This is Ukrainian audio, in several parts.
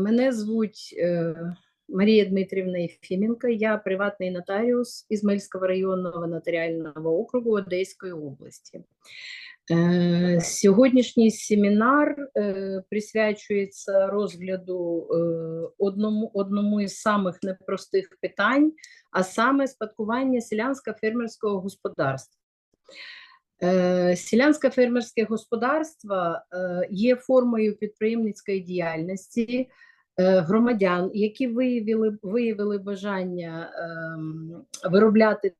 Мене звуть е, Марія Дмитрівна Єфіменко, я приватний нотаріус Ізмаїльського районного нотаріального округу Одеської області. Е, Сьогоднішній семінар е, присвячується розгляду одному, одному із самих непростих питань, а саме спадкування селянсько-фермерського господарства. Селянське фермерське господарство є формою підприємницької діяльності громадян, які виявили, виявили бажання ем, виробляти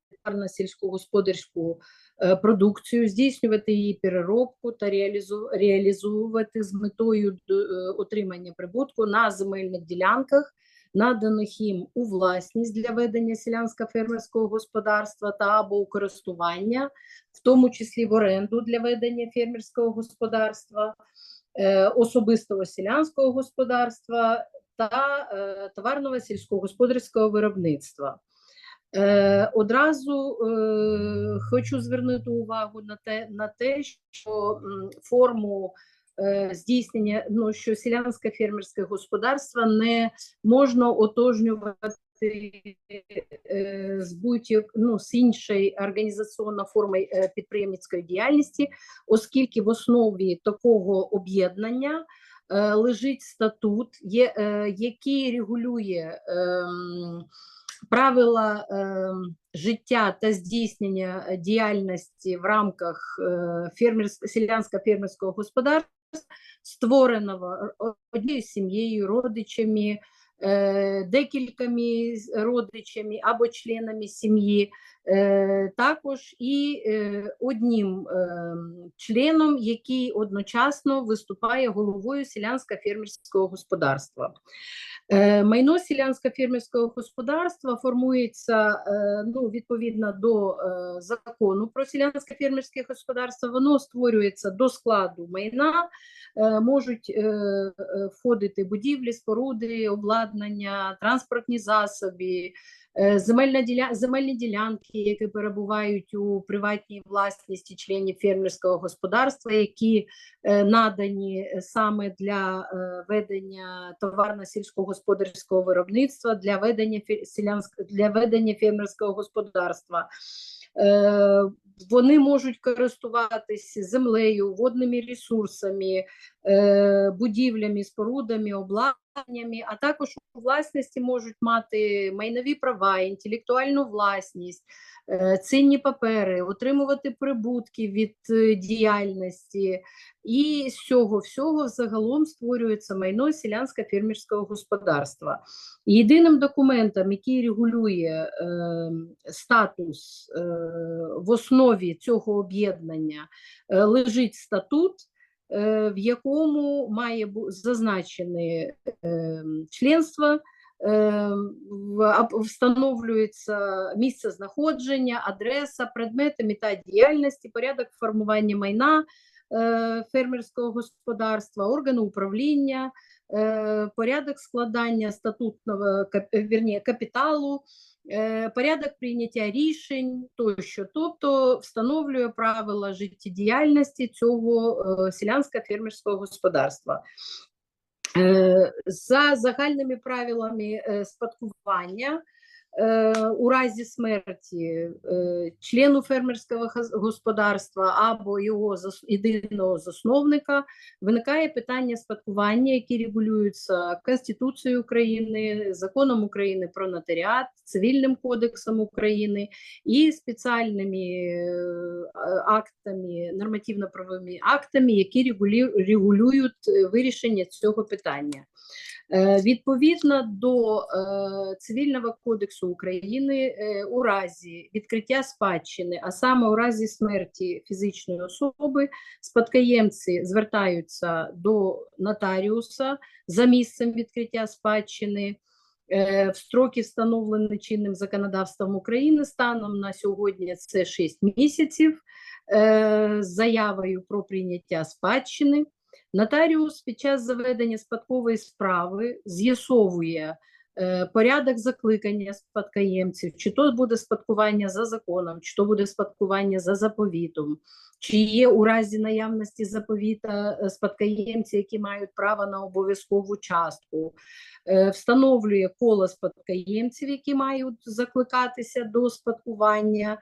сільськогосподарську е, продукцію, здійснювати її переробку та реалізовувати з метою е, отримання прибутку на земельних ділянках, наданих їм у власність для ведення селянсько-фермерського господарства та або у користування, в тому числі в оренду для ведення фермерського господарства, е, особистого селянського господарства та е, товарного сільськогосподарського виробництва. Е, одразу е, хочу звернути увагу на те, на те, що форму е, здійснення, ну що селянське фермерське господарство не можна отожнювати е, з будь-як ну, з іншої організаційної форми е, підприємницької діяльності, оскільки в основі такого об'єднання е, лежить статут, є, е, який регулює ем, правила ем, життя та здійснення діяльності в рамках е, селянсько-фермерського господарства, створеного однією сім'єю, родичами, декількома родичами або членами сім'ї, е, також і е, одним членом, який одночасно виступає головою селянсько-фермерського господарства. Е, Майно селянсько-фермерського господарства формується е, ну, відповідно до е, закону про селянсько-фермерське господарство. Воно створюється до складу майна, можуть входити будівлі, споруди, обладнання, транспортні засоби, земельна діля... земельні ділянки, які перебувають у приватній власності членів фермерського господарства, які е, надані е, саме для е, ведення товарно-сільськогосподарського виробництва, для ведення селянськ- для ведення фермерського господарства. Е, Вони можуть користуватися землею, водними ресурсами, е, будівлями, спорудами, обладнаннями, а також у власності можуть мати майнові права, інтелектуальну власність, е, цінні папери, отримувати прибутки від е, діяльності. І з цього всього загалом створюється майно селянсько-фермерського господарства. Єдиним документом, який регулює е, статус е, в основі цього об'єднання, е, лежить статут, в якому має зазначене е, членство. е, ап- Встановлюється місце знаходження, адреса, предмети, мета діяльності, порядок формування майна е, фермерського господарства, органи управління, е, порядок складання статутного е, вірні, капіталу, е, порядок прийняття рішень тощо, тобто встановлює правила життєдіяльності цього е, селянсько-фермерського господарства. Е, За загальними правилами спадкування у разі смерті е, члену фермерського гос- господарства або його єдиного засновника виникає питання спадкування, які регулюються Конституцією України, законом України про нотаріат, цивільним кодексом України і спеціальними е, актами, нормативно-правовими актами, які регулю- регулюють е, вирішення цього питання. Е, Відповідно до е, Цивільного кодексу України, е, у разі відкриття спадщини, а саме у разі смерті фізичної особи, спадкоємці звертаються до нотаріуса за місцем відкриття спадщини. В строки встановлені чинним законодавством України станом на сьогодні це 6 місяців з заявою про прийняття спадщини. Нотаріус під час заведення спадкової справи з'ясовує е, порядок закликання спадкоємців, чи то буде спадкування за законом, чи то буде спадкування за заповітом, чи є у разі наявності заповіта е, спадкоємці, які мають право на обов'язкову частку, е, встановлює коло спадкоємців, які мають закликатися до спадкування,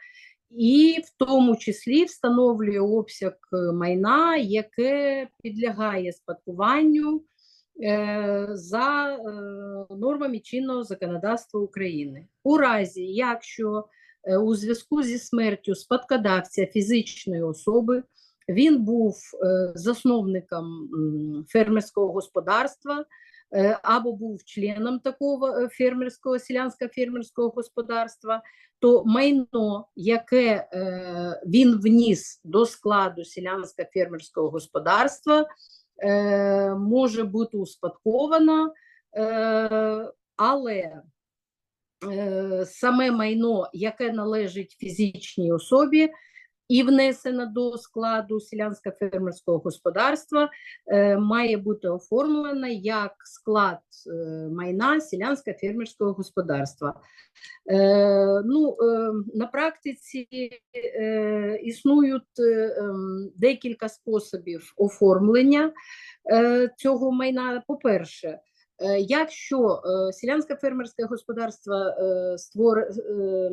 і в тому числі встановлює обсяг е, майна, яке підлягає спадкуванню е, за е, нормами чинного законодавства України. У разі, якщо е, у зв'язку зі смертю спадкодавця фізичної особи він був е, засновником фермерського господарства або був членом такого е, фермерського селянського фермерського господарства, то майно, яке е, він вніс до складу селянського фермерського господарства, е, може бути успадковано, але саме майно, яке належить фізичній особі, і внесено до складу селянського фермерського господарства, е, має бути оформлено як склад е, майна селянського фермерського господарства. Е, ну, на практиці існують ем, декілька способів оформлення цього майна. По-перше, якщо е, селянське фермерське господарство е, створ, е,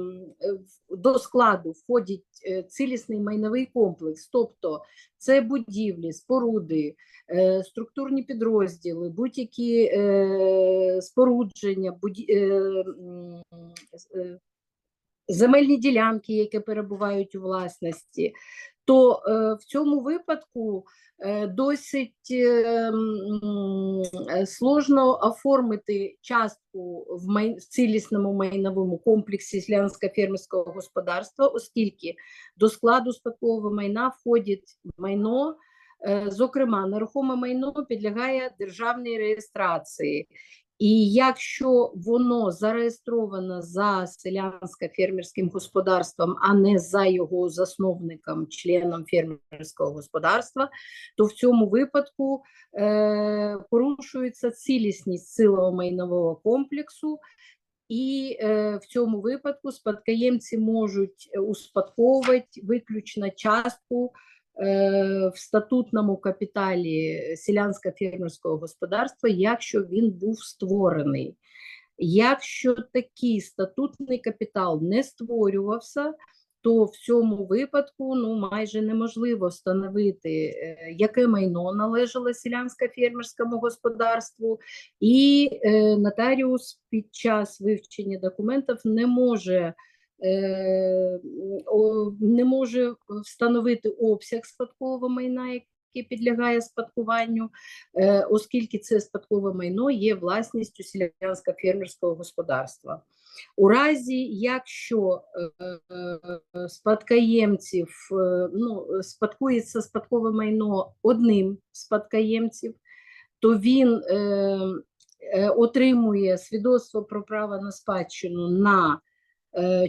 до складу входить е, цілісний майновий комплекс, тобто це будівлі, споруди, е, структурні підрозділи, будь-які е, спорудження, е, е, земельні ділянки, які перебувають у власності, то е, в цьому випадку е, досить е, сложно оформити частку в, май, в цілісному майновому комплексі селянсько фермерського господарства, оскільки до складу спадкового майна входить майно, зокрема, нерухоме майно підлягає державній реєстрації. І якщо воно зареєстровано за селянсько-фермерським господарством, а не за його засновником, членом фермерського господарства, то в цьому випадку е, порушується цілісність силово-майнового комплексу, і е, в цьому випадку спадкоємці можуть е, успадковувати виключно частку в статутному капіталі селянсько-фермерського господарства, якщо він був створений. Якщо такий статутний капітал не створювався, то в цьому випадку ну, майже неможливо встановити, е, яке майно належало селянсько-фермерському господарству, і е, нотаріус під час вивчення документів не може е, не може встановити обсяг спадкового майна, яке підлягає спадкуванню, е, оскільки це спадкове майно є власністю селянсько-фермерського господарства. У разі, якщо е, е, спадкоємців, е, ну, спадкується спадкове майно одним спадкоємців, то він е, е, отримує свідоцтво про право на спадщину на е,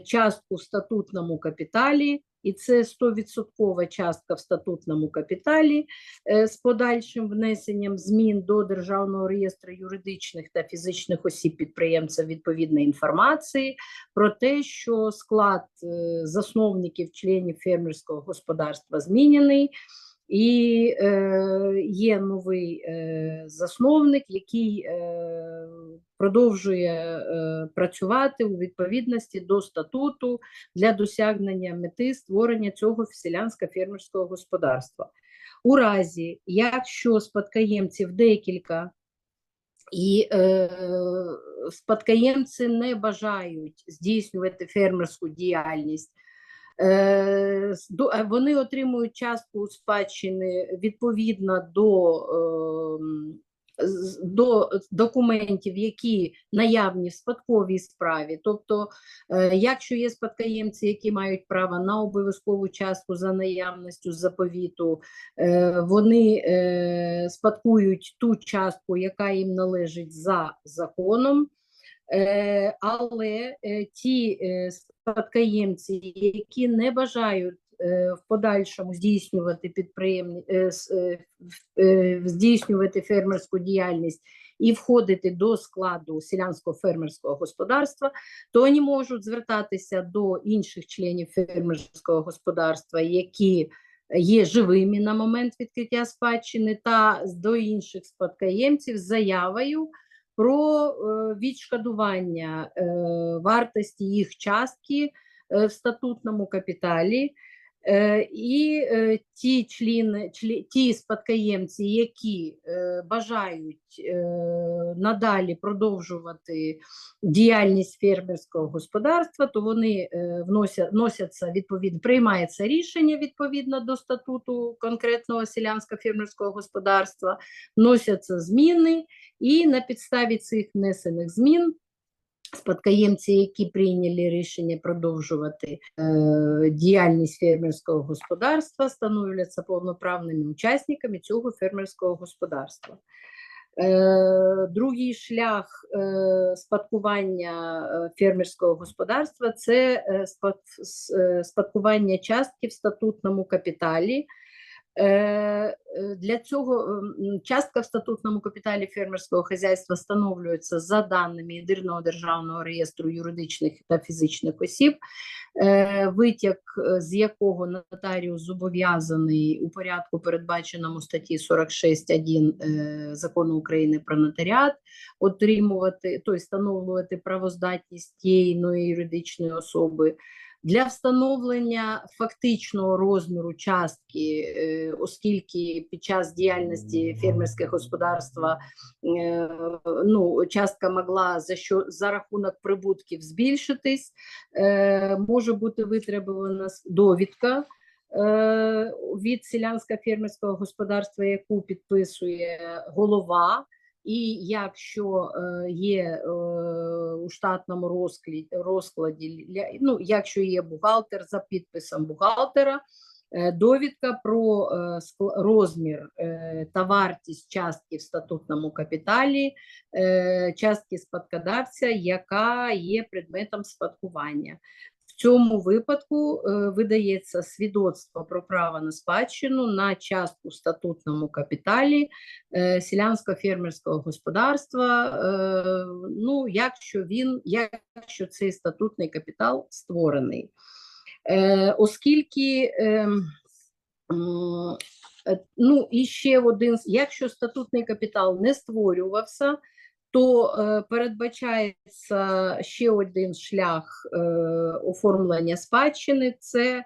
частку в статутному капіталі, і це 100% частка в статутному капіталі е, з подальшим внесенням змін до Державного реєстру юридичних та фізичних осіб підприємця відповідної інформації про те, що склад е, засновників членів фермерського господарства змінений. І е, є новий е, засновник, який е, продовжує е, працювати у відповідності до статуту для досягнення мети створення цього селянсько-фермерського господарства. У разі, якщо спадкоємців декілька, і е, спадкоємці не бажають здійснювати фермерську діяльність, Вони отримують частку у спадщини відповідно до, ем, до документів, які наявні в спадковій справі. Тобто, е, якщо є спадкоємці, які мають право на обов'язкову частку за наявністю заповіту, е, вони е, спадкують ту частку, яка їм належить за законом. Е, але е, ті е, спадкоємці, які не бажають в подальшому здійснювати е, здійснювати фермерську діяльність і входити до складу селянського фермерського господарства, то вони можуть звертатися до інших членів фермерського господарства, які є живими на момент відкриття спадщини, та до інших спадкоємців з заявою про е, відшкодування е, вартості їх частки е, в статутному капіталі. Е, І е, ті члени, члі- ті спадкоємці, які е, бажають надалі продовжувати діяльність фермерського господарства, то вони вносять, вносяться відповідно, приймається рішення відповідно до статуту конкретного селянсько-фермерського господарства, вносяться зміни, і на підставі цих внесених змін спадкоємці, які прийняли рішення продовжувати е, діяльність фермерського господарства, становляться повноправними учасниками цього фермерського господарства. Е, Другий шлях е, спадкування е, фермерського господарства це е, спад- е, спадкування частки в статутному капіталі. Е, е, Для цього частка в статутному капіталі фермерського хазяйства встановлюється за даними Єдиного державного реєстру юридичних та фізичних осіб, е, витяг з якого нотаріус зобов'язаний у порядку, передбаченому статті 46.1 е, Закону України про нотаріат, отримувати, тобто встановлювати правоздатність тієї юридичної особи. Для встановлення фактичного розміру частки, е, оскільки під час діяльності фермерського господарства е, ну, частка могла за, що, за рахунок прибутків збільшитись, е, може бути витребувана довідка від селянсько-фермерського господарства, яку підписує голова. І якщо е, є е, у штатному розкладі, ну, якщо є бухгалтер за підписом бухгалтера, е, довідка про розмір та вартість частки в статутному капіталі, частки спадкодавця, яка є предметом спадкування. В цьому випадку е, видається свідоцтво про право на спадщину на частку статутному капіталі е, селянсько-фермерського господарства, е, ну, якщо він, якщо цей статутний капітал створений. Оскільки ем, ну, і ще один, якщо статутний капітал не створювався, то е, передбачається ще один шлях е, оформлення спадщини це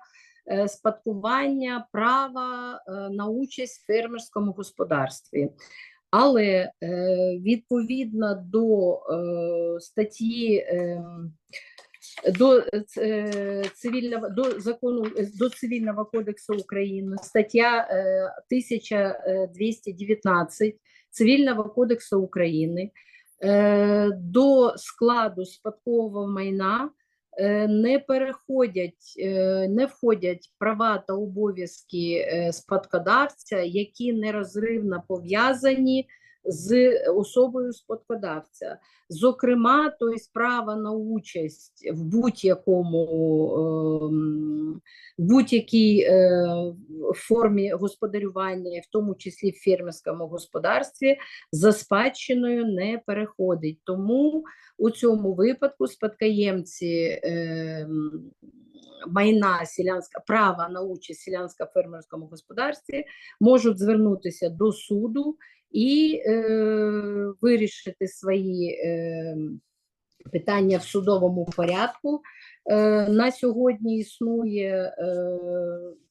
е, спадкування права на участь в фермерському господарстві. Але відповідно до статті ем, до цивільного до закону до цивільного кодексу України стаття е, 1219 цивільного кодексу України е, до складу спадкового майна е, не переходять, е, не входять права та обов'язки спадкодавця, які нерозривно пов'язані з особою спадкодавця. Зокрема, то есть право на участь в будь-якому ем, будь-якій е, формі господарювання, в тому числі в фермерському господарстві, за спадщиною не переходить. Тому у цьому випадку спадкоємці ем, майна селянська права на участь в селянсько-фермерському господарстві можуть звернутися до суду і е, вирішити свої е, питання в судовому порядку. Е, на сьогодні існує е,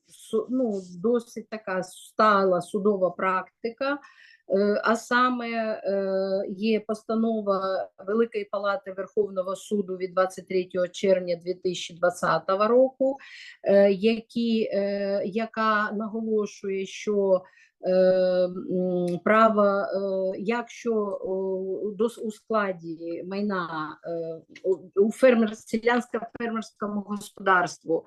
су- ну, досить така стала судова практика. Е, А саме е, є постанова Великої Палати Верховного суду від 23 червня 2020 року, е, які, яка наголошує, що е, м, право, е, якщо у складі майна е, у- у фермер, селянсько-фермерському господарству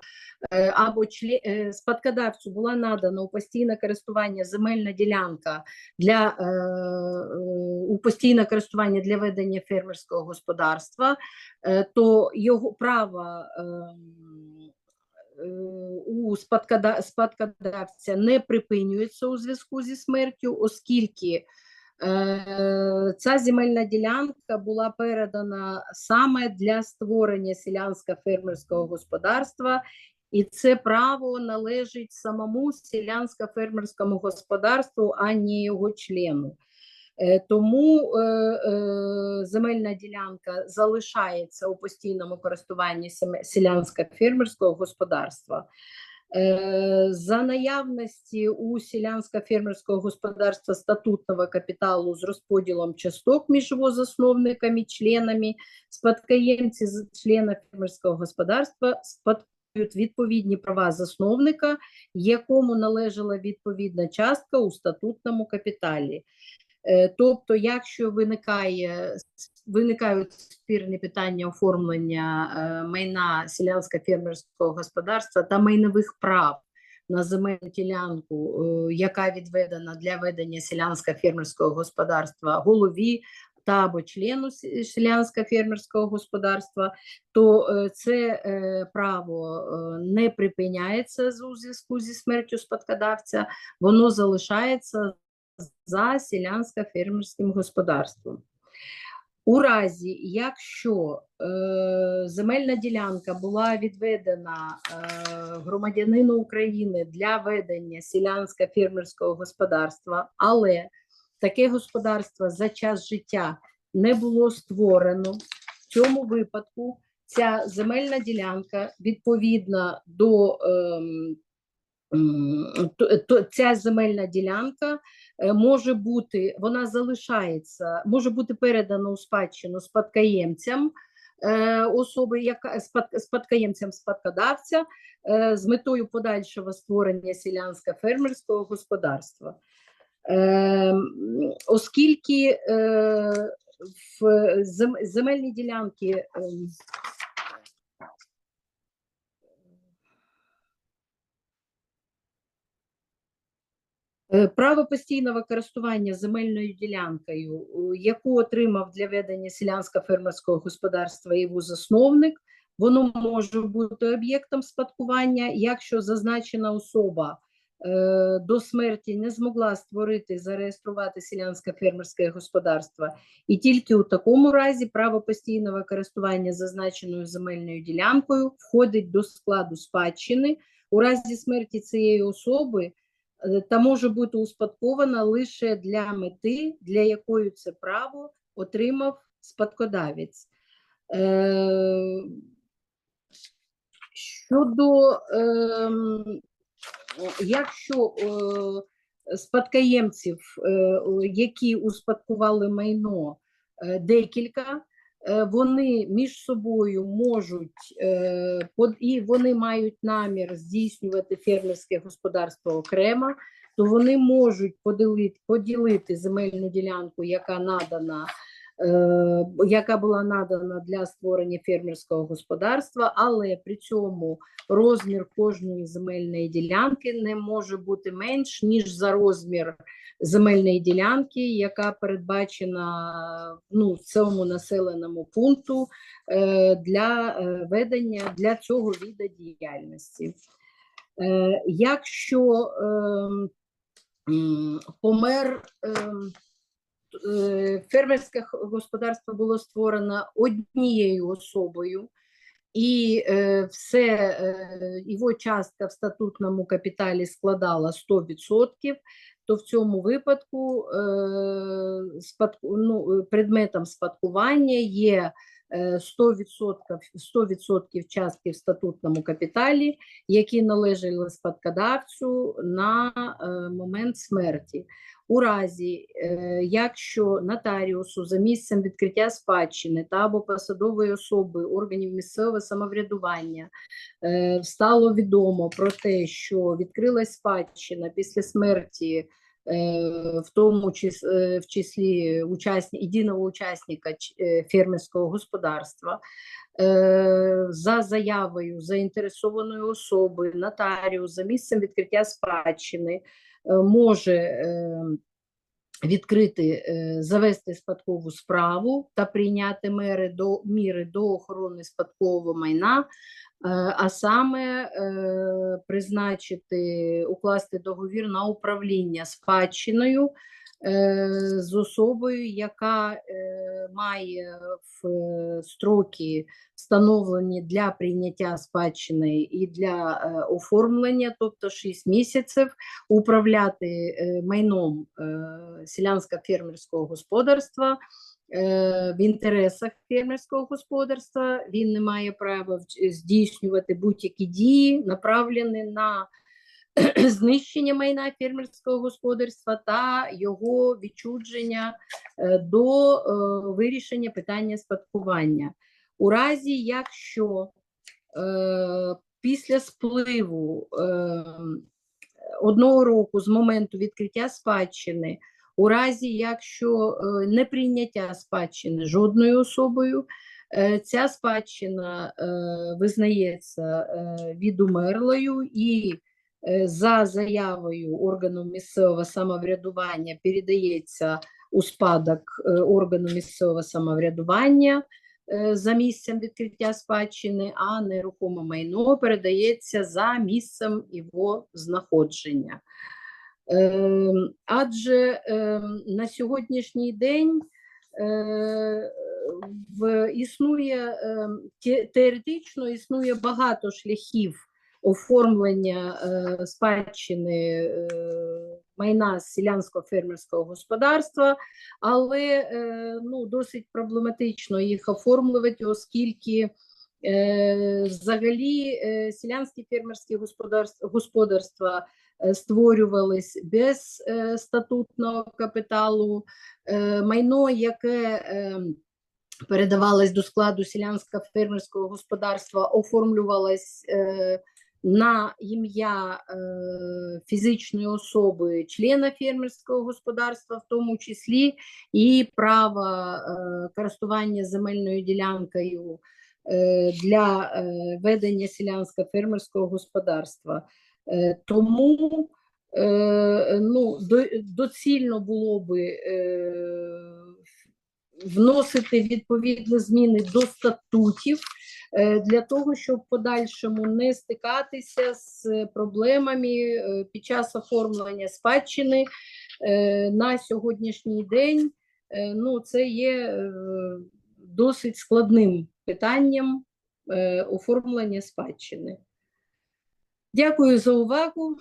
або чле, е, спадкодавцю була надана у постійне користування земельна ділянка для у постійне користування для ведення фермерського господарства, то його право у спадкодавця не припинюється у зв'язку зі смертю, оскільки е, ця земельна ділянка була передана саме для створення селянсько-фермерського господарства і це право належить самому селянсько-фермерському господарству, а не його члену. Е, Тому е, е, земельна ділянка залишається у постійному користуванні селянсько-фермерського господарства. Е, За наявності у селянсько-фермерського господарства статутного капіталу з розподілом часток між його засновниками, членами, спадкоємці члена фермерського господарства спадкують відповідні права засновника, якому належала відповідна частка у статутному капіталі. Е, Тобто, якщо виникає виникають спірні питання оформлення е, майна селянсько-фермерського господарства та майнових прав на земельну ділянку, е, яка відведена для ведення селянсько-фермерського господарства голові та або члену с- селянсько-фермерського господарства, то це право не припиняється у зв'язку зі смертю спадкодавця, воно залишається за селянсько-фермерським господарством. У разі, якщо е, земельна ділянка була відведена е, громадянину України для ведення селянсько-фермерського господарства, але таке господарство за час життя не було створено, в цьому випадку ця земельна ділянка відповідно до то ця земельна ділянка е, може бути, вона залишається, може бути передана у спадщину спадкоємцям е, особи, яка спад, спадкоємцям спадкодавця е, з метою подальшого створення селянсько-фермерського господарства. Е, оскільки в земельні ділянки Право постійного користування земельною ділянкою, е, яку отримав для ведення селянсько-фермерського господарства його засновник, воно може бути об'єктом спадкування, якщо зазначена особа е, до смерті не змогла створити, зареєструвати селянсько-фермерське господарство, і тільки у такому разі право постійного користування зазначеною земельною ділянкою входить до складу спадщини. У разі смерті цієї особи е, та може бути успадкована лише для мети, для якої це право отримав спадкодавець. Е, Щодо ем, якщо спадкоємців, е, які успадкували майно е, декілька, вони між собою можуть е, і вони мають намір здійснювати фермерське господарство окремо, то вони можуть поділити, поділити земельну ділянку, яка надана. Е, Яка була надана для створення фермерського господарства, але при цьому розмір кожної земельної ділянки не може бути менш ніж за розмір земельної ділянки, яка передбачена ну, цьому населеному пункту е, для е, ведення для цього віда діяльності. Якщо ем, помер ем, фермерське господарство було створено однією особою, і е, все е, його частка в статутному капіталі складала 100%, то в цьому випадку е, спадку, ну, е, предметом спадкування є е, 100%, 100% частки в статутному капіталі, які належали спадкодавцю на е, момент смерті. У разі, е, якщо нотаріусу за місцем відкриття спадщини та або посадової особи органів місцевого самоврядування е, стало відомо про те, що відкрилась спадщина після смерті, е, в тому чис, е, в числі учасні, єдиного учасника фермерського господарства, за заявою заінтересованої особи, нотаріус за місцем відкриття спадщини може е, відкрити, е, завести спадкову справу та прийняти мери до міри до охорони спадкового майна, е, а саме е, призначити, укласти договір на управління спадщиною е, з особою, яка е, має в е, строки встановлені для прийняття спадщини і для е, оформлення, тобто 6 місяців, управляти е, майном е, селянсько-фермерського господарства е, в інтересах фермерського господарства. Він не має права здійснювати будь-які дії, направлені на знищення майна фермерського господарства та його відчудження е, до е, вирішення питання спадкування. У разі, якщо е, після спливу одного року з моменту відкриття спадщини, у разі, якщо не прийняття спадщини жодною особою, ця спадщина визнається відумерлою і за заявою органу місцевого самоврядування передається у спадок е, органу місцевого самоврядування е, за місцем відкриття спадщини, а нерухоме майно передається за місцем його знаходження. Ем, Адже ем, на сьогоднішній день е, в, існує ем, теоретично існує багато шляхів оформлення е, спадщини е, майна селянського фермерського господарства, але е, ну, досить проблематично їх оформлювати, оскільки е, взагалі е, селянські фермерські господарства, господарства е, створювались без е, статутного капіталу, е, майно, яке е, передавалось до складу селянського фермерського господарства, оформлювалось е, на ім'я е, фізичної особи, члена фермерського господарства, в тому числі і право е, користування земельною ділянкою е, для ведення селянського фермерського господарства. Тому ну, до- доцільно було би вносити відповідні зміни до статутів для того, щоб подальшому не стикатися з проблемами е, під час оформлення спадщини Е, на сьогоднішній день. е, Ну, це є е, досить складним питанням е, оформлення спадщини. Дякую за увагу.